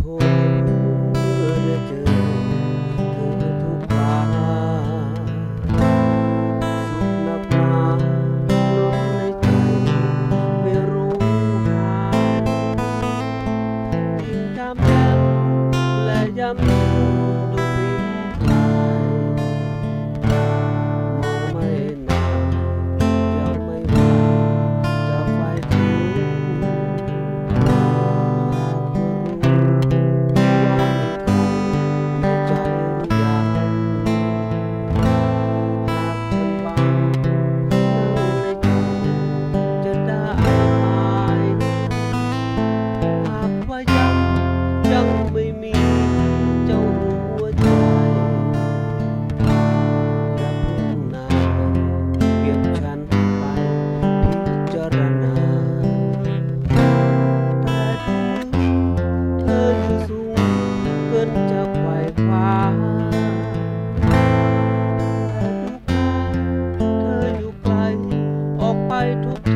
พบเจอทุกปาสุขนักหนล้นใจไม่รู้หายิ่งทำย้ละย้ I do.